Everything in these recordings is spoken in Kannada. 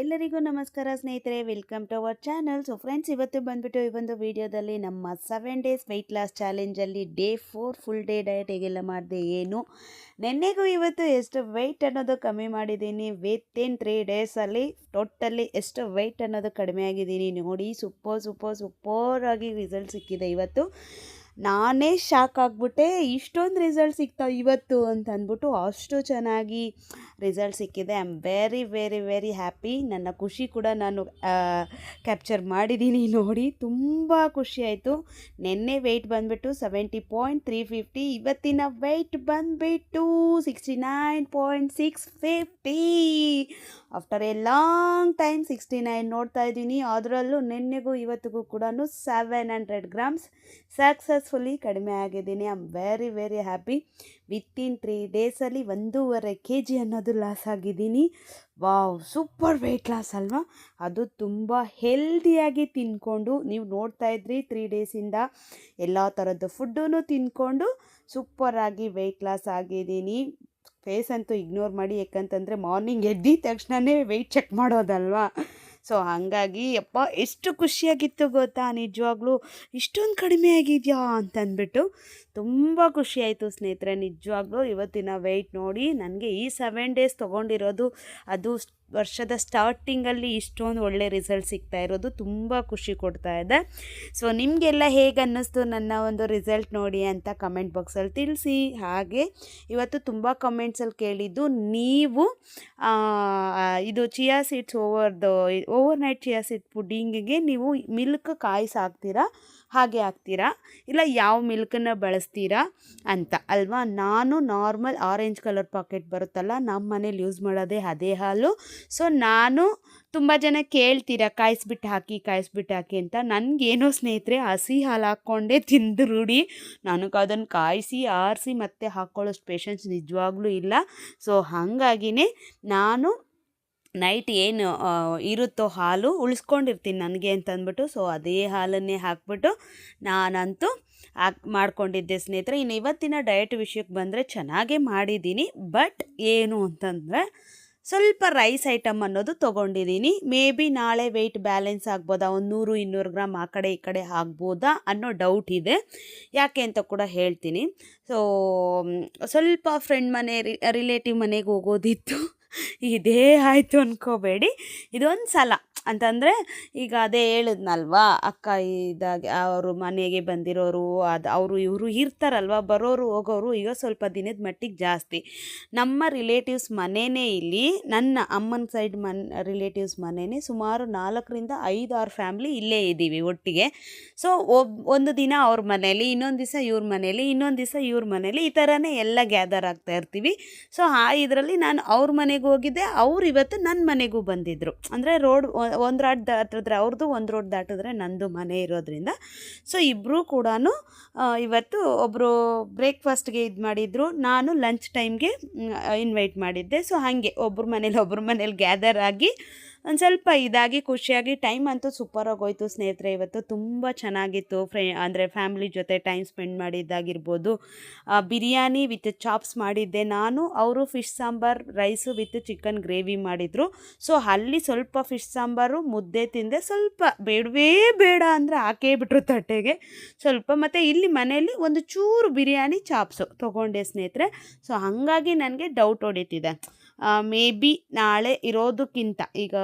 ಎಲ್ಲರಿಗೂ ನಮಸ್ಕಾರ ಸ್ನೇಹಿತರೆ welcome to our channel so friends ಇವತ್ತು ಬಂದ್ಬಿಟ್ಟು ಈ ಒಂದು ವಿಡಿಯೋದಲ್ಲಿ ನಮ್ಮ seven days weight loss ಚಾಲೆಂಜಲ್ಲಿ day four full day diet ಹೇಗೆಲ್ಲ ಮಾಡಿದೆ, ಏನು? ನೆನ್ನೆಗೂ ಇವತ್ತು ಎಷ್ಟು ವೆಯ್ಟ್ ಅನ್ನೋದು ಕಮ್ಮಿ ಮಾಡಿದ್ದೀನಿ. ವಿತ್ ಇನ್ ತ್ರೀ ಡೇಸಲ್ಲಿ ಟೋಟಲಿ ಎಷ್ಟು ವೆಯ್ಟ್ ಅನ್ನೋದು ಕಡಿಮೆ ಆಗಿದ್ದೀನಿ. ನೋಡಿ ಸೂಪರ್ ಸೂಪರ್ ಸೂಪರ್ ಆಗಿ ರಿಸಲ್ಟ್ ಸಿಕ್ಕಿದೆ ಇವತ್ತು. ನಾನೇ ಶಾಕ್ ಆಗಿಬಿಟ್ಟೆ, ಇಷ್ಟೊಂದು ರಿಸಲ್ಟ್ ಸಿಗ್ತಾವೆ ಇವತ್ತು ಅಂತ ಅಂದ್ಬಿಟ್ಟು ಅಷ್ಟು ಚೆನ್ನಾಗಿ ರಿಸಲ್ಟ್ ಸಿಕ್ಕಿದೆ. I am very very very happy ನನ್ನ ಖುಷಿ ಕೂಡ ನಾನು ಕ್ಯಾಪ್ಚರ್ ಮಾಡಿದ್ದೀನಿ ನೋಡಿ. ತುಂಬ ಖುಷಿ ಆಯಿತು. ನಿನ್ನೆ ವೆಯ್ಟ್ ಬಂದುಬಿಟ್ಟು ಸೆವೆಂಟಿ ಪಾಯಿಂಟ್ ತ್ರೀ ಫಿಫ್ಟಿ ಇವತ್ತಿನ ವೆಯ್ಟ್ ಬಂದುಬಿಟ್ಟು sixty nine point six fifty after a long time sixty nine ನೋಡ್ತಾ ಇದ್ದೀನಿ. ಅದರಲ್ಲೂ ನಿನ್ನೆಗೂ ಇವತ್ತಿಗೂ ಕೂಡ ಸೆವೆನ್ ಹಂಡ್ರೆಡ್ ಗ್ರಾಮ್ಸ್ ಸಕ್ಸಸ್ಫುಲಿ ಕಡಿಮೆ ಆಗಿದ್ದೀನಿ. I am very very happy within three ಡೇಸಲ್ಲಿ ಒಂದೂವರೆ ಕೆ ಜಿ ಅನ್ನೋದು ಲಾಸ್ ಆಗಿದ್ದೀನಿ. ವಾವ್ ಸೂಪರ್ ವೆಯ್ಟ್ ಲಾಸ್ ಅಲ್ವಾ? ಅದು ತುಂಬ ಹೆಲ್ದಿಯಾಗಿ ತಿನ್ಕೊಂಡು, ನೀವು ನೋಡ್ತಾ ಇದ್ರಿ ತ್ರೀ ಡೇಸಿಂದ ಎಲ್ಲ ಥರದ್ದು ಫುಡ್ಡೂ ತಿನ್ಕೊಂಡು ಸೂಪರಾಗಿ ವೆಯ್ಟ್ ಲಾಸ್ ಆಗಿದ್ದೀನಿ. ಫೇಸ್ ಅಂತೂ ಇಗ್ನೋರ್ ಮಾಡಿ, ಯಾಕಂತಂದರೆ ಮಾರ್ನಿಂಗ್ ಎದ್ದಿದ ತಕ್ಷಣವೇ ವೆಯ್ಟ್ ಚೆಕ್ ಮಾಡೋದಲ್ವಾ? ಸೊ ಹಾಗಾಗಿ ಅಪ್ಪ ಎಷ್ಟು ಖುಷಿಯಾಗಿತ್ತು ಗೊತ್ತಾ? ನಿಜವಾಗ್ಲೂ ಇಷ್ಟೊಂದು ಕಡಿಮೆ ಆಗಿದೆಯಾ ಅಂತಂದ್ಬಿಟ್ಟು ತುಂಬ ಖುಷಿಯಾಯಿತು ಸ್ನೇಹಿತರೆ. ನಿಜವಾಗ್ಲೂ ಇವತ್ತಿನ ವೆಯ್ಟ್ ನೋಡಿ, ನನಗೆ ಈ ಸೆವೆನ್ ಡೇಸ್ ತೊಗೊಂಡಿರೋದು ಅದು ವರ್ಷದ ಸ್ಟಾರ್ಟಿಂಗಲ್ಲಿ ಇಷ್ಟೊಂದು ಒಳ್ಳೆ ರಿಸಲ್ಟ್ ಸಿಗ್ತಾ ಇರೋದು ತುಂಬ ಖುಷಿ ಕೊಡ್ತಾ ಇದೆ. ಸೊ ನಿಮಗೆಲ್ಲ ಹೇಗೆ ಅನ್ನಿಸ್ತು ನನ್ನ ಒಂದು ರಿಸಲ್ಟ್ ನೋಡಿ ಅಂತ ಕಮೆಂಟ್ ಬಾಕ್ಸಲ್ಲಿ ತಿಳಿಸಿ. ಹಾಗೆ ಇವತ್ತು ತುಂಬ ಕಮೆಂಟ್ಸಲ್ಲಿ ಕೇಳಿದ್ದು ನೀವು ಇದು ಚಿಯಾ ಸೀಡ್ಸ್ ಓವರ್ದು ಓವರ್ ನೈಟ್ ಚಿಯಾ ಸೀಡ್ ಪುಡ್ಡಿಂಗಿಗೆ ನೀವು ಮಿಲ್ಕ್ ಕಾಯಿಸಿ ಹಾಗೆ ಹಾಕ್ತೀರಾ? ಇಲ್ಲ ಯಾವ ಮಿಲ್ಕನ್ನು ಬಳಸ್ತೀರಾ ಅಂತ. ಅಲ್ವಾ? ನಾನು ನಾರ್ಮಲ್ ಆರೆಂಜ್ ಕಲರ್ ಪಾಕೆಟ್ ಬರುತ್ತಲ್ಲ ನಮ್ಮ ಮನೇಲಿ ಯೂಸ್ ಮಾಡೋದೇ ಅದೇ ಹಾಲು. ಸೊ ನಾನು ತುಂಬ ಜನ ಕೇಳ್ತೀರ, ಕಾಯಿಸ್ಬಿಟ್ಟು ಹಾಕಿ ಕಾಯಿಸ್ಬಿಟ್ಟು ಹಾಕಿ ಅಂತ. ನನಗೇನೋ ಸ್ನೇಹಿತರೆ ಹಸಿ ಹಾಲು ಹಾಕ್ಕೊಂಡೇ ತಿಂದು ರೂಢಿ. ನನಗೆ ಅದನ್ನು ಕಾಯಿಸಿ, ಆರಿಸಿ ಮತ್ತೆ ಹಾಕ್ಕೊಳ್ಳೋಷ್ಟು ಪೇಷನ್ಸ್ ನಿಜವಾಗ್ಲೂ ಇಲ್ಲ. ಸೊ ಹಾಗಾಗಿನೇ ನಾನು ನೈಟ್ ಏನು ಇರುತ್ತೋ ಹಾಲು ಉಳಿಸ್ಕೊಂಡಿರ್ತೀನಿ ನನಗೆ ಅಂತ ಅಂದ್ಬಿಟ್ಟು ಸೊ ಅದೇ ಹಾಲನ್ನೇ ಹಾಕ್ಬಿಟ್ಟು ನಾನಂತೂ ಹಾಕ್, ಮಾಡ್ಕೊಂಡಿದ್ದೆ ಸ್ನೇಹಿತರೆ. ಇನ್ನು ಇವತ್ತಿನ ಡಯಟ್ ವಿಷಯಕ್ಕೆ ಬಂದರೆ ಚೆನ್ನಾಗೇ ಮಾಡಿದ್ದೀನಿ. ಬಟ್ ಏನು ಅಂತಂದರೆ ಸ್ವಲ್ಪ ರೈಸ್ ಐಟಮ್ ಅನ್ನೋದು ತೊಗೊಂಡಿದ್ದೀನಿ ಮೇ ಬಿ ನಾಳೆ ವೆಯ್ಟ್ ಬ್ಯಾಲೆನ್ಸ್ ಆಗ್ಬೋದಾ? ಒಂದು ನೂರು, ಇನ್ನೂರು ಗ್ರಾಮ್ ಆ ಕಡೆ ಈ ಕಡೆ ಆಗ್ಬೋದಾ ಅನ್ನೋ ಡೌಟ್ ಇದೆ. ಯಾಕೆ ಅಂತ ಕೂಡ ಹೇಳ್ತೀನಿ. ಸೊ ಸ್ವಲ್ಪ ಫ್ರೆಂಡ್ ಮನೆ ರಿಲೇಟಿವ್ ಮನೆಗೆ ಹೋಗೋದಿತ್ತು. ಇದೇ ಆಯಿತು ಅಂದ್ಕೋಬೇಡಿ ಇದೊಂದು ಸಲ ಅಂತಂದರೆ ಈಗ ಅದೇ ಹೇಳಿದ್ನಲ್ವಾ? ಅಕ್ಕ ಇದಾಗ ಅವರು ಮನೆಗೆ ಬಂದಿರೋರು, ಅದು ಅವರು ಇವರು ಇರ್ತಾರಲ್ವ? ಬರೋರು, ಹೋಗೋರು ಈಗ ಸ್ವಲ್ಪ ದಿನದ ಮಟ್ಟಿಗೆ ಜಾಸ್ತಿ. ನಮ್ಮ ರಿಲೇಟಿವ್ಸ್ ಮನೆಯೇ ಇಲ್ಲಿ, ನನ್ನ ಅಮ್ಮನ ಸೈಡ್ ಮನ್ ರಿಲೇಟಿವ್ಸ್ ಮನೆಯೇ ಸುಮಾರು ನಾಲ್ಕರಿಂದ ಐದು ಆರು ಫ್ಯಾಮ್ಲಿ ಇಲ್ಲೇ ಇದ್ದೀವಿ ಒಟ್ಟಿಗೆ. ಸೊ ಒಬ್, ಒಂದು ದಿನ ಅವ್ರ ಮನೇಲಿ ಇನ್ನೊಂದು ದಿವಸ ಇವ್ರ ಮನೇಲಿ ಇನ್ನೊಂದು ದಿವಸ ಇವ್ರ ಮನೇಲಿ ಈ ಥರನೇ ಎಲ್ಲ ಗ್ಯಾದರ್ ಆಗ್ತಾ ಇರ್ತೀವಿ. ಸೊ ಆ ಇದರಲ್ಲಿ ನಾನು ಅವ್ರ ಮನೆಗೆ ಹೋಗಿದ್ದೆ, ಅವ್ರು ಇವತ್ತು ನನ್ನ ಮನೆಗೂ ಬಂದಿದ್ದರು ಅಂದರೆ ರೋಡ್ ಒಂದು ರೋಡ್ ದಾಟಿದ್ರೆ ಅವ್ರದ್ದು ಒಂದು ರೋಡ್ ದಾಟಿದ್ರೆ ನಂದು ಮನೆ ಇರೋದ್ರಿಂದ. ಸೊ ಇಬ್ಬರೂ ಕೂಡ ಇವತ್ತು ಒಬ್ಬರು ಬ್ರೇಕ್ಫಾಸ್ಟ್ಗೆ ಇದು ಮಾಡಿದ್ರು. ನಾನು ಲಂಚ್ ಟೈಮ್ಗೆ ಇನ್ವೈಟ್ ಮಾಡಿದ್ದೆ. ಸೊ ಹಾಗೆ ಒಬ್ಬರ ಮನೇಲಿ ಒಬ್ಬರ ಮನೇಲಿ ಗ್ಯಾದರ್ ಆಗಿ ಒಂದು ಸ್ವಲ್ಪ ಇದಾಗಿ ಖುಷಿಯಾಗಿ ಟೈಮ್ ಅಂತೂ ಸೂಪರಾಗಿ ಹೋಯ್ತು ಸ್ನೇಹಿತರೆ. ಇವತ್ತು ತುಂಬ ಚೆನ್ನಾಗಿತ್ತು ಫ್ರೇ, ಅಂದರೆ ಫ್ಯಾಮಿಲಿ ಜೊತೆ ಟೈಮ್ ಸ್ಪೆಂಡ್ ಮಾಡಿದ್ದಾಗಿರ್ಬೋದು. ಬಿರಿಯಾನಿ ವಿತ್ ಚಾಪ್ಸ್ ಮಾಡಿದ್ದೆ. ನಾನು, ಅವರು fish sambar rice with chicken gravy ಮಾಡಿದರು. ಸೊ ಅಲ್ಲಿ ಸ್ವಲ್ಪ ಫಿಶ್ ಸಾಂಬಾರು, ಮುದ್ದೆ ತಿಂದೆ. ಸ್ವಲ್ಪ ಬೇಡವೇ ಬೇಡ ಅಂದರೆ ಹಾಕೇ ಬಿಟ್ರು ತಟ್ಟೆಗೆ. ಸ್ವಲ್ಪ ಮತ್ತು ಇಲ್ಲಿ ಮನೆಯಲ್ಲಿ ಒಂದು ಚೂರು ಬಿರಿಯಾನಿ ಚಾಪ್ಸು ತೊಗೊಂಡೆ ಸ್ನೇಹಿತರೆ. ಸೊ ಹಾಗಾಗಿ ನನಗೆ ಡೌಟ್ ಹೊಡಿತಿದೆ. ಮೇ ಬಿ ನಾಳೆ ಇರೋದಕ್ಕಿಂತ, ಈಗ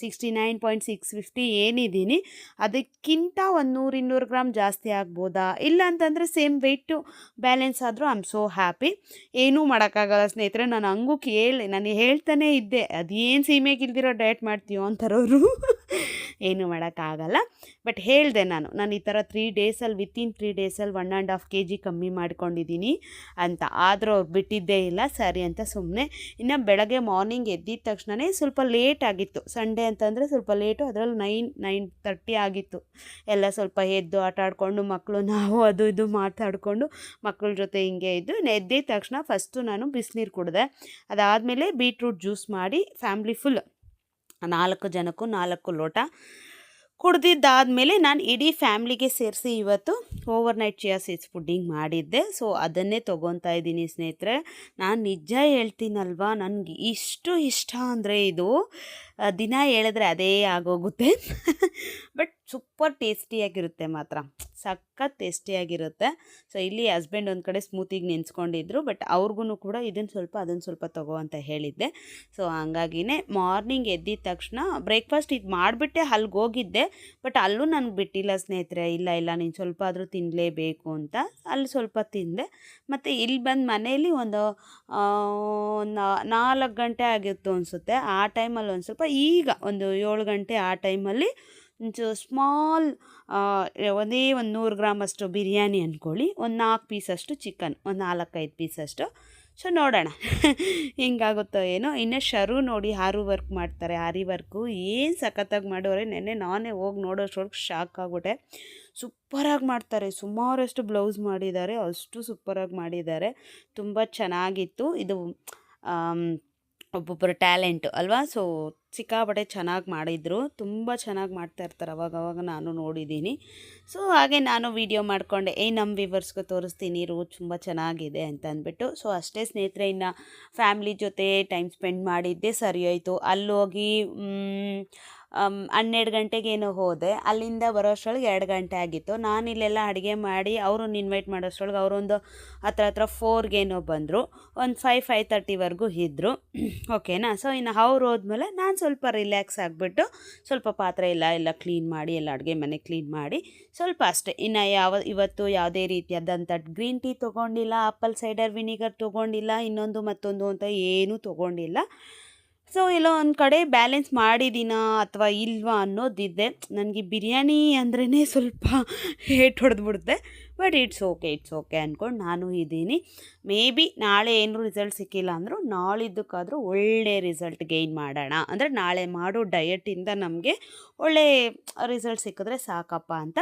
sixty nine point six fifty ಏನಿದ್ದೀನಿ ಅದಕ್ಕಿಂತ ಒಂದು ನೂರು ಇನ್ನೂರು ಗ್ರಾಮ್ ಜಾಸ್ತಿ ಆಗ್ಬೋದಾ? ಇಲ್ಲ ಅಂತಂದರೆ ಸೇಮ್ ವೆಯ್ಟು ಬ್ಯಾಲೆನ್ಸ್ ಆದರೂ ಐ ಆಮ್ ಸೋ ಹ್ಯಾಪಿ ಏನೂ ಮಾಡೋಕ್ಕಾಗಲ್ಲ ಸ್ನೇಹಿತರೆ, ನಾನು ಹಂಗೂ ಕೇಳಿ, ನಾನು ಹೇಳ್ತಾನೆ ಇದ್ದೆ, ಅದೇನು ಸೀಮೆಗಿಲ್ದಿರೋ ಡಯಟ್ ಮಾಡ್ತೀಯೋ ಅಂತಾರವರು. ಏನು ಮಾಡೋಕ್ಕಾಗಲ್ಲ. ಬಟ್ ಹೇಳಿದೆ ನಾನು ನಾನು ಈ ಥರ ತ್ರೀ ಡೇಸಲ್ಲಿ ವಿತಿನ್ ತ್ರೀ ಡೇಸಲ್ಲಿ one and half K G ಕಮ್ಮಿ ಮಾಡ್ಕೊಂಡಿದ್ದೀನಿ ಅಂತ. ಆದರೂ ಅವ್ರು ಬಿಟ್ಟಿದ್ದೇ ಇಲ್ಲ, ಸರಿ ಅಂತ ಸುಮ್ಮನೆ ಇನ್ನು ಬೆಳಗ್ಗೆ ಮಾರ್ನಿಂಗ್ ಎದ್ದಿದ ತಕ್ಷಣವೇ ಸ್ವಲ್ಪ ಲೇಟ್ ಆಗಿತ್ತು. ಸಂಡೇ ಅಂತಂದರೆ ಸ್ವಲ್ಪ ಲೇಟು ಅದರಲ್ಲಿ ನೈನ್ ನೈನ್ ತರ್ಟಿ ಆಗಿತ್ತು. ಎಲ್ಲ ಸ್ವಲ್ಪ ಎದ್ದು ಆಟ ಆಡಿಕೊಂಡು ಮಕ್ಕಳು ನಾವು ಅದು ಇದು ಮಾತಾಡಿಕೊಂಡು ಮಕ್ಕಳ ಜೊತೆ ಹಿಂಗೆ ಇದ್ದು ಎದ್ದಿದ ತಕ್ಷಣ ಫಸ್ಟು ನಾನು ಬಿಸಿನೀರು ಕುಡಿದೆ. ಅದಾದಮೇಲೆ ಬೀಟ್ರೂಟ್ ಜ್ಯೂಸ್ ಮಾಡಿ ಫ್ಯಾಮ್ಲಿ ಫುಲ್ ನಾಲ್ಕು ಜನಕ್ಕೂ ನಾಲ್ಕು ಲೋಟ ಕುಡ್ದಿದ್ದಾದಮೇಲೆ ನಾನು ಇಡೀ ಫ್ಯಾಮ್ಲಿಗೆ ಸೇರಿಸಿ ಇವತ್ತು overnight chia seeds pudding ಮಾಡಿದ್ದೆ. ಸೊ ಅದನ್ನೇ ತೊಗೊತಾ ಇದ್ದೀನಿ ಸ್ನೇಹಿತರೆ. ನಾನು ನಿಜ ಹೇಳ್ತೀನಲ್ವಾ? ನನಗೆ ಇಷ್ಟು ಇಷ್ಟ ಅಂದರೆ ಇದು, ದಿನ ಹೇಳಿದ್ರೆ ಅದೇ ಆಗೋಗುತ್ತೆ. ಬಟ್ ಸೂಪರ್ ಟೇಸ್ಟಿಯಾಗಿರುತ್ತೆ ಮಾತ್ರ. ಸಖತ್ ಟೇಸ್ಟಿಯಾಗಿರುತ್ತೆ. ಸೊ, ಇಲ್ಲಿ ಹಸ್ಬೆಂಡ್ ಒಂದು ಕಡೆ ಸ್ಮೂತಿಗೆ ನೆನೆಸ್ಕೊಂಡಿದ್ರು ಬಟ್ ಅವ್ರಿಗೂ ಕೂಡ ಇದನ್ನು ಸ್ವಲ್ಪ ಅದನ್ನು ಸ್ವಲ್ಪ ತಗೋ ಅಂತ ಹೇಳಿದ್ದೆ. ಸೊ, ಹಂಗಾಗಿನೇ ಮಾರ್ನಿಂಗ್ ಎದ್ದಿದ ತಕ್ಷಣ ಬ್ರೇಕ್ಫಾಸ್ಟ್ ಇದು ಮಾಡಿಬಿಟ್ಟೆ ಅಲ್ಲಿಗೆ ಹೋಗಿದ್ದೆ ಬಟ್ ಅಲ್ಲೂ ನನಗೆ ಬಿಟ್ಟಿಲ್ಲ ಸ್ನೇಹಿತರೆ, ಇಲ್ಲ ಇಲ್ಲ, ನೀನು ಸ್ವಲ್ಪ ಆದರೂ ತಿನ್ನಲೇಬೇಕು ಅಂತ ಅಲ್ಲಿ ಸ್ವಲ್ಪ ತಿಂದೆ. ಮತ್ತು ಇಲ್ಲಿ ಬಂದು ಮನೆಯಲ್ಲಿ ಒಂದು ನಾಲ್ಕು ಗಂಟೆ ಆಗಿತ್ತು ಅನಿಸುತ್ತೆ. ಆ ಟೈಮಲ್ಲಿ ಒಂದು ಸ್ವಲ್ಪ ಈಗ ಒಂದು ಏಳು ಗಂಟೆ ಆ ಟೈಮಲ್ಲಿ ಸ್ಮಾಲ್ ಒಂದೇ ಒಂದು ನೂರು ಗ್ರಾಮ್ ಅಷ್ಟು ಬಿರಿಯಾನಿ ಅಂದ್ಕೊಳ್ಳಿ ಒಂದು ನಾಲ್ಕು ಪೀಸಷ್ಟು ಚಿಕನ್ ಒಂದು ನಾಲ್ಕೈದು ಪೀಸಷ್ಟು ಸೊ ನೋಡೋಣ. ಹಿಂಗಾಗುತ್ತೋ ಏನೋ. ಇನ್ನು ಶರು ನೋಡಿ ಹಾರು ವರ್ಕ್ ಮಾಡ್ತಾರೆ. ಹಾರಿ ವರ್ಕು ಏನು ಸಖತ್ತಾಗಿ ಮಾಡೋರೆ. ನೆನ್ನೆ ನಾನೇ ಹೋಗಿ ನೋಡೋಷ್ಟೊಳಗೆ ಶಾಕ್ ಆಗ್ಬಿಟ್ಟೆ. ಸೂಪರಾಗಿ ಮಾಡ್ತಾರೆ. ಸುಮಾರಷ್ಟು ಬ್ಲೌಸ್ ಮಾಡಿದ್ದಾರೆ. ಅಷ್ಟು ಸೂಪರಾಗಿ ಮಾಡಿದ್ದಾರೆ. ತುಂಬ ಚೆನ್ನಾಗಿತ್ತು. ಇದು ಒಬ್ಬೊಬ್ಬರ ಟ್ಯಾಲೆಂಟು ಅಲ್ವಾ? ಸೊ ಸಿಕ್ಕಾಪಟ್ಟೆ ಚೆನ್ನಾಗಿ ಮಾಡಿದರು. ತುಂಬ ಚೆನ್ನಾಗಿ ಮಾಡ್ತಾ ಇರ್ತಾರೆ ಅವಾಗ ಅವಾಗ ನಾನು ನೋಡಿದ್ದೀನಿ. ಸೊ ಹಾಗೆ ನಾನು ವೀಡಿಯೋ ಮಾಡಿಕೊಂಡೆ ಏ ನಮ್ಮ ವಿವರ್ಸ್ಗೆ ತೋರಿಸ್ತೀನಿ, ರೂ, ತುಂಬ ಚೆನ್ನಾಗಿದೆ ಅಂತ ಅಂದ್ಬಿಟ್ಟು. ಸೊ ಅಷ್ಟೇ ಸ್ನೇಹಿತರೆ, ಇನ್ನು ಫ್ಯಾಮ್ಲಿ ಜೊತೆ ಟೈಮ್ ಸ್ಪೆಂಡ್ ಮಾಡಿದ್ದೆ ಸರಿ ಹೋಯಿತು ಅಲ್ಲೋಗಿ ಹನ್ನೆರಡು ಗಂಟೆಗೇನೋ ಹೋದೆ. ಅಲ್ಲಿಂದ ಬರೋ ಅಷ್ಟರೊಳಗೆ ಎರಡು ಗಂಟೆ ಆಗಿತ್ತು. ನಾನು ಇಲ್ಲೆಲ್ಲ ಅಡುಗೆ ಮಾಡಿ ಅವ್ರನ್ನ ಇನ್ವೈಟ್ ಮಾಡೋಷ್ಟ್ರೊಳಗೆ ಅವರೊಂದು ಹತ್ರ ಹತ್ರ ಫೋರ್ಗೇನೋ ಬಂದರು. ಒಂದು ಫೈವ್ ಫೈವ್ ತರ್ಟಿವರೆಗೂ ಇದ್ದರು ಓಕೆನಾ ಸೊ ಇನ್ನು ಅವ್ರು ಹೋದ್ಮೇಲೆ ನಾನು ಸ್ವಲ್ಪ ರಿಲ್ಯಾಕ್ಸ್ ಆಗಿಬಿಟ್ಟು ಸ್ವಲ್ಪ ಪಾತ್ರೆ ಎಲ್ಲ ಎಲ್ಲ ಕ್ಲೀನ್ ಮಾಡಿ, ಎಲ್ಲ ಅಡುಗೆ ಮನೆ ಕ್ಲೀನ್ ಮಾಡಿ ಸ್ವಲ್ಪ ಅಷ್ಟೇ. ಇನ್ನು ಯಾವ, ಇವತ್ತು ಯಾವುದೇ ರೀತಿಯಾದಂಥ ಗ್ರೀನ್ ಟೀ ತೊಗೊಂಡಿಲ್ಲ ಆಪಲ್ ಸೈಡರ್ ವಿನಿಗರ್ ತೊಗೊಂಡಿಲ್ಲ, ಇನ್ನೊಂದು ಮತ್ತೊಂದು ಅಂತ ಏನೂ ತೊಗೊಂಡಿಲ್ಲ. ಸೊ ಎಲ್ಲೋ ಒಂದು ಕಡೆ ಬ್ಯಾಲೆನ್ಸ್ ಮಾಡಿದ್ದೀನಾ ಅಥವಾ ಇಲ್ವಾ ಅನ್ನೋದಿದೆ. ನನಗೆ ಬಿರಿಯಾನಿ ಅಂದ್ರೇ ಸ್ವಲ್ಪ hate ಹೊಡೆದ್ಬಿಡುತ್ತೆ. But it's okay it's okay ಅಂದ್ಕೊಂಡು ನಾನು ಇದ್ದೀನಿ ಮೇ ಬಿ ನಾಳೆ ಏನು ರಿಸಲ್ಟ್ ಸಿಕ್ಕಿಲ್ಲ ಅಂದರೂ ನಾಳಿದ್ದಕ್ಕಾದರೂ ಒಳ್ಳೆ ರಿಸಲ್ಟ್ ಗೈನ್ ಮಾಡೋಣ. ಅಂದರೆ ನಾಳೆ ಮಾಡೋ ಡಯಟಿಂದ ನಮಗೆ ಒಳ್ಳೆ ರಿಸಲ್ಟ್ ಸಿಕ್ಕಿದ್ರೆ ಸಾಕಪ್ಪ ಅಂತ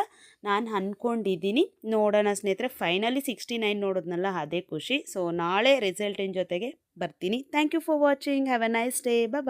ನಾನು ಅಂದ್ಕೊಂಡಿದ್ದೀನಿ ನೋಡೋಣ ಸ್ನೇಹಿತರೆ ಫೈನಲಿ ಸಿಕ್ಸ್ಟಿ ನೈನ್ ನೋಡೋದ್ನಲ್ಲ, ಅದೇ ಖುಷಿ. ಸೊ ನಾಳೆ ರಿಸಲ್ಟಿನ ಜೊತೆಗೆ? ಬರ್ತೀನಿ. Thank you for watching have a nice day bye